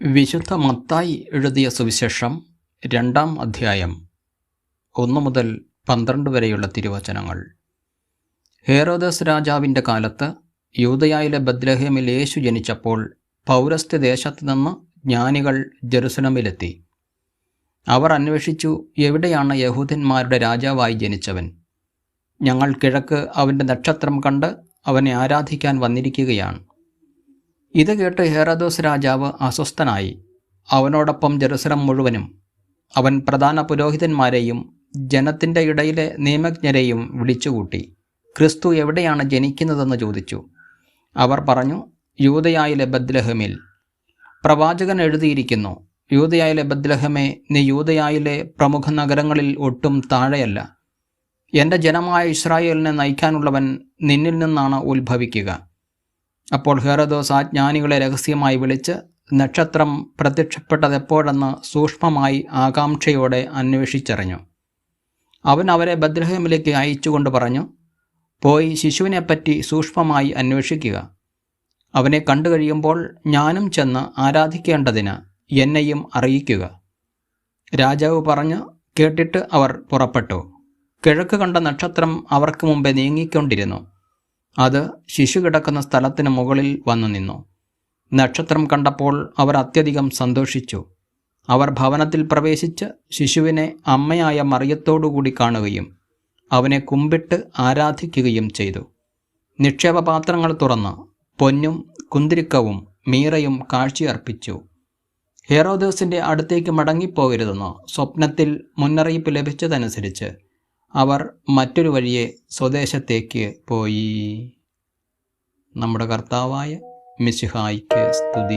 വിശുദ്ധ മത്തായി എഴുതിയ സുവിശേഷം രണ്ടാം അധ്യായം ഒന്ന് മുതൽ പന്ത്രണ്ട് വരെയുള്ള തിരുവചനങ്ങൾ. ഹേറോദസ് രാജാവിന്റെ കാലത്ത് യൂതയായിലെ ബദ്ലഹേമിൽ യേശു ജനിച്ചപ്പോൾ പൗരസ്ത്യ ദേശത്ത് നിന്ന് ജ്ഞാനികൾ ജെറുസലമിലെത്തി. അവർ അന്വേഷിച്ചു എവിടെയാണ് യഹൂദന്മാരുടെ രാജാവായി ജനിച്ചവൻ? ഞങ്ങൾ കിഴക്ക് അവന്റെ നക്ഷത്രം കണ്ട് അവനെ ആരാധിക്കാൻ വന്നിരിക്കുകയാണ്. ഇത് കേട്ട് ഹേറദോസ് രാജാവ് അസ്വസ്ഥനായി. അവനോടൊപ്പം ജെറുസലം മുഴുവനും അവൻ പ്രധാന പുരോഹിതന്മാരെയും ജനത്തിന്റെ ഇടയിലെ നിയമജ്ഞരെയും വിളിച്ചുകൂട്ടി ക്രിസ്തു എവിടെയാണ് ജനിക്കുന്നതെന്ന് ചോദിച്ചു. അവർ പറഞ്ഞു യൂതയായിലെ ബദ്ലഹമിൽ പ്രവാചകൻ എഴുതിയിരിക്കുന്നു യൂതയായിലെ ബദ്ലഹമേ നീ യൂതയായിലെ പ്രമുഖ നഗരങ്ങളിൽ ഒട്ടും താഴെയല്ല. എന്റെ ജനമായ ഇസ്രായേലിനെ നയിക്കാനുള്ളവൻ നിന്നിൽ നിന്നാണ് ഉത്ഭവിക്കുക. അപ്പോൾ ഹെറദോസ് ആ ജ്ഞാനികളെ രഹസ്യമായി വിളിച്ച് നക്ഷത്രം പ്രത്യക്ഷപ്പെട്ടതെപ്പോഴെന്ന് സൂക്ഷ്മമായി ആകാംക്ഷയോടെ അന്വേഷിച്ചറിഞ്ഞു. അവൻ അവരെ ബദ്രഹമിലേക്ക് അയച്ചുകൊണ്ട് പറഞ്ഞു പോയി ശിശുവിനെപ്പറ്റി സൂക്ഷ്മമായി അന്വേഷിക്കുക. അവനെ കണ്ടു കഴിയുമ്പോൾ ഞാനും ചെന്ന് ആരാധിക്കേണ്ടതിന് എന്നെയും അറിയിക്കുക രാജാവ് പറഞ്ഞ് കേട്ടിട്ട് അവർ പുറപ്പെട്ടു. കിഴക്ക് കണ്ട നക്ഷത്രം അവർക്ക് മുമ്പേ നീങ്ങിക്കൊണ്ടിരുന്നു. അത് ശിശു കിടക്കുന്ന സ്ഥലത്തിന് മുകളിൽ വന്നു നിന്നു. നക്ഷത്രം കണ്ടപ്പോൾ അവർ അത്യധികം സന്തോഷിച്ചു. അവർ ഭവനത്തിൽ പ്രവേശിച്ച് ശിശുവിനെ അമ്മയായ മറിയത്തോടുകൂടി കാണുകയും അവനെ കുമ്പിട്ട് ആരാധിക്കുകയും ചെയ്തു. നിക്ഷേപപാത്രങ്ങൾ തുറന്ന് പൊന്നും കുന്തിരിക്കവും മീറയും കാഴ്ചയർപ്പിച്ചു. ഹെറോദേസിന്റെ അടുത്തേക്ക് മടങ്ങിപ്പോകരുതെന്ന് സ്വപ്നത്തിൽ മുന്നറിയിപ്പ് ലഭിച്ചതനുസരിച്ച് അവർ മറ്റൊരു വഴിയെ സ്വദേശത്തേക്ക് പോയി. നമ്മുടെ കർത്താവായ മിശിഹായിക്ക് സ്തുതി.